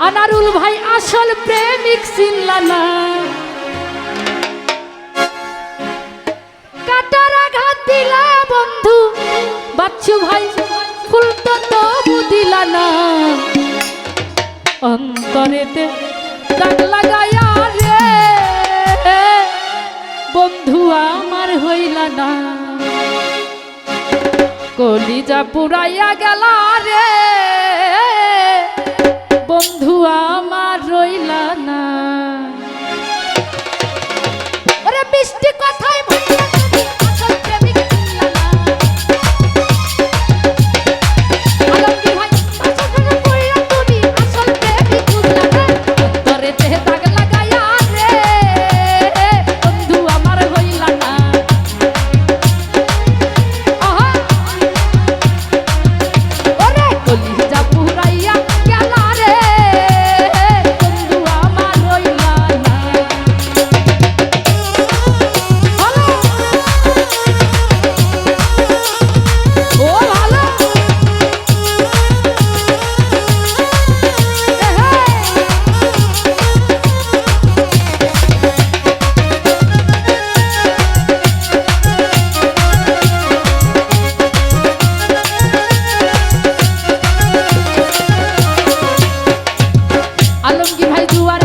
আনারুল ভাই আসল প্রেমিক চিনলানা কাটার আঘাত দিলা বন্ধু, বাচ্চু ভাই ফুল তো তবু দিলা না অন্তরেতে দাগ লাগাইয়া রে, বন্ধু আমার হইলা না কলিজা পুরাইয়া গেলা রে বন্ধু আমার। you are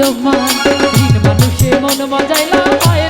লোকমান মানুষে মন মজাইলা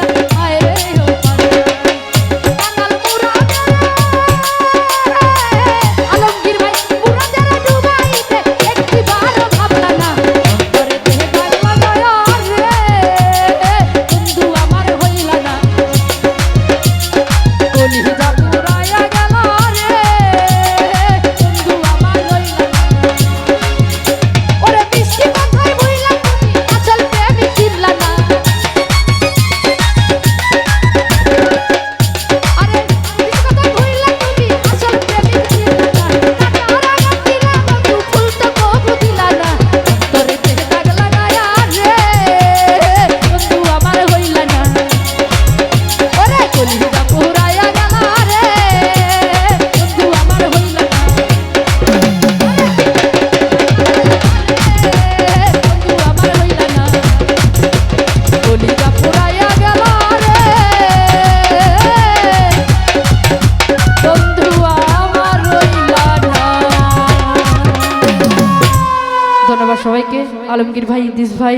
আলমগীর ভাই ইদিস ভাই,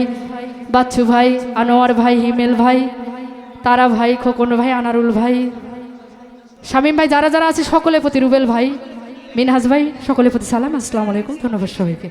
বাচ্চু ভাই, আনোয়ার ভাই, হিমেল ভাই, তারা ভাই, খোকন ভাই, আনারুল ভাই, শামীম ভাই, যারা যারা আছে, সকলের প্রতি রুবেল ভাই, মিনহাজ ভাই, সকলের প্রতি সালাম। আসসালামু আলাইকুম, ধন্যবাদ সবাইকে।